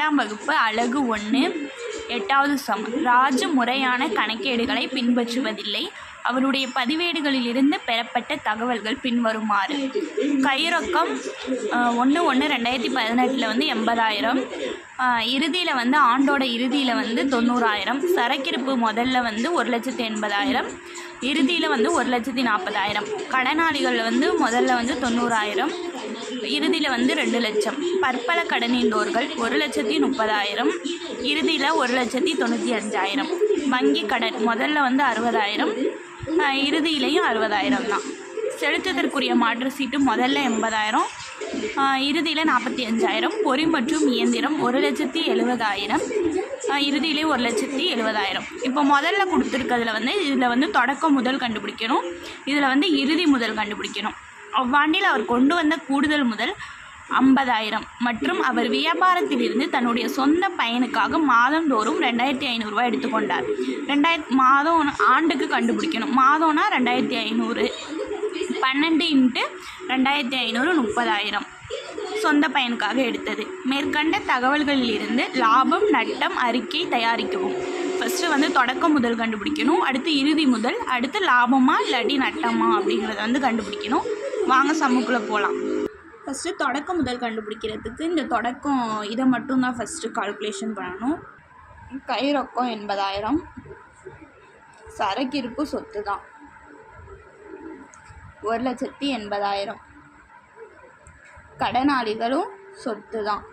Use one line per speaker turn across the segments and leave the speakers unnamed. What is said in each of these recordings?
எட்டாம் வகுப்பு அழகு ஒன்று எட்டாவது சம். ராஜு முறையான கணக்கேடுகளை பின்பற்றுவதில்லை. அவருடைய பதிவேடுகளிலிருந்து பெறப்பட்ட தகவல்கள் பின்வருமாறு. கைரொக்கம் ஒன்று ஒன்று ரெண்டாயிரத்தி பதினெட்டில் வந்து எண்பதாயிரம். இறுதியில் வந்து ஆண்டோட இறுதியில் வந்து தொண்ணூறாயிரம். சரக்கிருப்பு முதல்ல வந்து ஒரு லட்சத்தி எண்பதாயிரம். இறுதியில் வந்து ஒரு லட்சத்தி நாற்பதாயிரம். கடனாளிகள் வந்து முதல்ல வந்து தொண்ணூறாயிரம். இறுதியில் வந்து ரெண்டு லட்சம். பற்பல கடனீந்தோர்கள் ஒரு லட்சத்தி முப்பதாயிரம் இறுதியில் ஒரு லட்சத்தி தொண்ணூற்றி அஞ்சாயிரம். வங்கி கடன் முதல்ல வந்து அறுபதாயிரம் இறுதியிலையும் அறுபதாயிரம் தான். செலுத்துதற்குரிய மாற்று சீட்டு முதல்ல எண்பதாயிரம் இறுதியில் நாற்பத்தி அஞ்சாயிரம். பொறி மற்றும் இயந்திரம் ஒரு லட்சத்தி எழுபதாயிரம் இறுதியிலே ஒரு லட்சத்தி எழுபதாயிரம். இப்போ முதல்ல கொடுத்துருக்கிறதுல வந்து இதில் வந்து தொடக்கம் முதல் கண்டுபிடிக்கணும். இதில் வந்து இறுதி முதல் கண்டுபிடிக்கணும். அவ்வாண்டில் அவர் கொண்டு வந்த கூடுதல் முதல் ஐம்பதாயிரம். மற்றும் அவர் வியாபாரத்திலிருந்து தன்னுடைய சொந்த பயனுக்காக மாதந்தோறும் ரெண்டாயிரத்தி ஐநூறுரூவா எடுத்துக்கொண்டார். ரெண்டாயிரத்தி மாதம் ஆண்டுக்கு கண்டுபிடிக்கணும். மாதம்னா ரெண்டாயிரத்தி ஐநூறு. பன்னெண்டு இன்ட்டு ரெண்டாயிரத்தி ஐநூறு முப்பதாயிரம். சொந்த பயனுக்காக எடுத்தது. மேற்கண்ட தகவல்களிலிருந்து லாபம் நட்டம் அறிக்கை தயாரிக்கவும். ஃபஸ்ட்டு வந்து தொடக்கம் முதல் கண்டுபிடிக்கணும். அடுத்து இறுதி முதல் அடுத்து லாபமா இல்லாட்டி நட்டமா அப்படிங்கிறத வந்து கண்டுபிடிக்கணும். வாங்க சமூக்குள்ளே போகலாம் ஃபஸ்ட்டு தொடக்கம் முதல் கண்டுபிடிக்கிறதுக்கு இந்த தொடக்கம் இதை மட்டும்தான் ஃபஸ்ட்டு கால்குலேஷன் பண்ணணும். கை ரொக்கம் எண்பதாயிரம் சரக்கிருப்பு சொத்து தான். ஒரு லட்சத்தி எண்பதாயிரம். கடனாளிகளும் சொத்து தான்.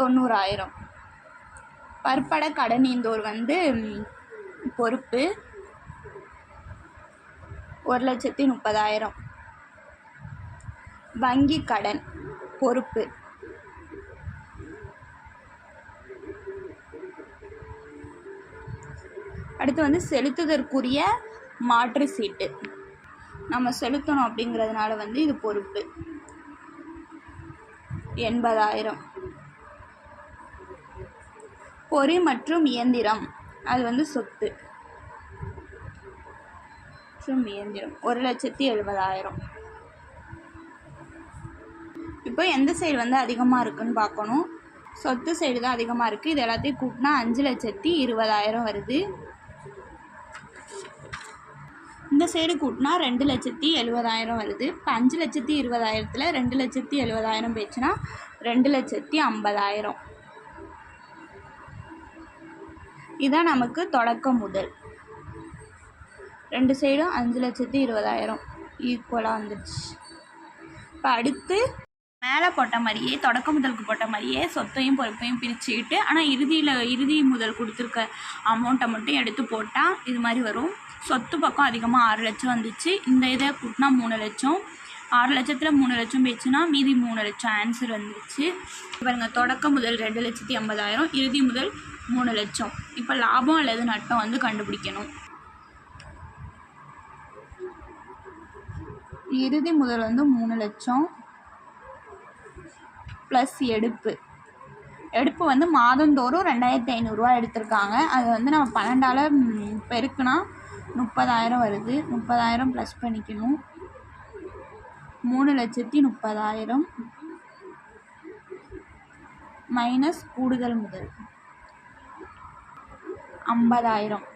தொண்ணூறாயிரம். பற்பட கடனீந்தோர் வந்து பொறுப்பு. ஒரு லட்சத்தி முப்பதாயிரம். வங்கி கடன் பொறுப்பு. அடுத்து வந்து செலுத்துதற்குரிய மாற்று சீட்டு. நம்ம செலுத்தணும் அப்படிங்கிறதுனால வந்து இது பொறுப்பு. எண்பதாயிரம். பொறி மற்றும் இயந்திரம் அது வந்து சொத்து. மற்றும் இயந்திரம். ஒரு லட்சத்தி எழுபதாயிரம். இப்போ எந்த சைடு வந்து அதிகமாக இருக்குன்னு பார்க்கணும். சொத்து சைடு தான் அதிகமாக இருக்குது இது எல்லாத்தையும் கூட்டினா அஞ்சு லட்சத்தி இருபதாயிரம் வருது. இந்த சைடு கூட்டினா ரெண்டு லட்சத்தி எழுபதாயிரம் வருது. இப்போ அஞ்சு லட்சத்தி இருபதாயிரத்தில் ரெண்டு லட்சத்தி எழுபதாயிரம் போயிடுச்சுன்னா ரெண்டு லட்சத்தி ஐம்பதாயிரம். இதான் நமக்கு தொடக்க முதல். ரெண்டு சைடும் அஞ்சு லட்சத்தி இருபதாயிரம். ஈக்குவலாக வந்துடுச்சு இப்போ அடுத்து மேலே போட்ட மாதிரியே தொடக்க முதலுக்கு போட்ட மாதிரியே சொத்தையும் பொறுப்பையும் பிரிச்சுக்கிட்டு ஆனால் இறுதியில் இறுதி முதல் கொடுத்துருக்க அமௌண்ட்டை மட்டும் எடுத்து போட்டால் இது மாதிரி வரும். சொத்து பக்கம் அதிகமாக ஆறு லட்சம் வந்துச்சு. இந்த இதை கூட்டினா மூணு லட்சம். ஆறு லட்சத்தில் மூணு லட்சம் போயிடுச்சுன்னா மீதி மூணு லட்சம் ஆன்சர் வந்துச்சு பாருங்க தொடக்க முதல் ரெண்டு லட்சத்தி ஐம்பதாயிரம் இறுதி முதல் மூணு லட்சம். இப்போ லாபம் அல்லது நட்டம் வந்து கண்டுபிடிக்கணும். இறுதி முதல் வந்து மூணு லட்சம் ப்ளஸ் எடுப்பு. எடுப்பு வந்து மாதந்தோறும் ரெண்டாயிரத்தி ஐநூறுரூவா எடுத்திருக்காங்க. அது வந்து நம்ம பன்னெண்டால் பெருக்குனா முப்பதாயிரம் வருது. முப்பதாயிரம் ப்ளஸ் பண்ணிக்கணும். மூணு லட்சத்தி முப்பதாயிரம் மைனஸ் கூடுதல் முதல் ஐம்பதாயிரம்.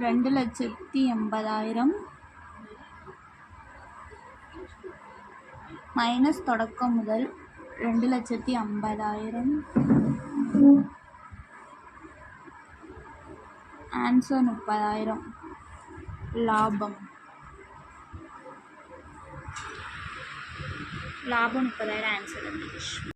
ரெண்டு லட்சத்தி எண்பதாயிரம் மைனஸ் தொடக்கம் முதல் ரெண்டு லட்சத்தி ஐம்பதாயிரம் ஆன்சர் முப்பதாயிரம். லாபம். லாபம் முப்பதாயிரம் ஆன்சர் வந்துச்சு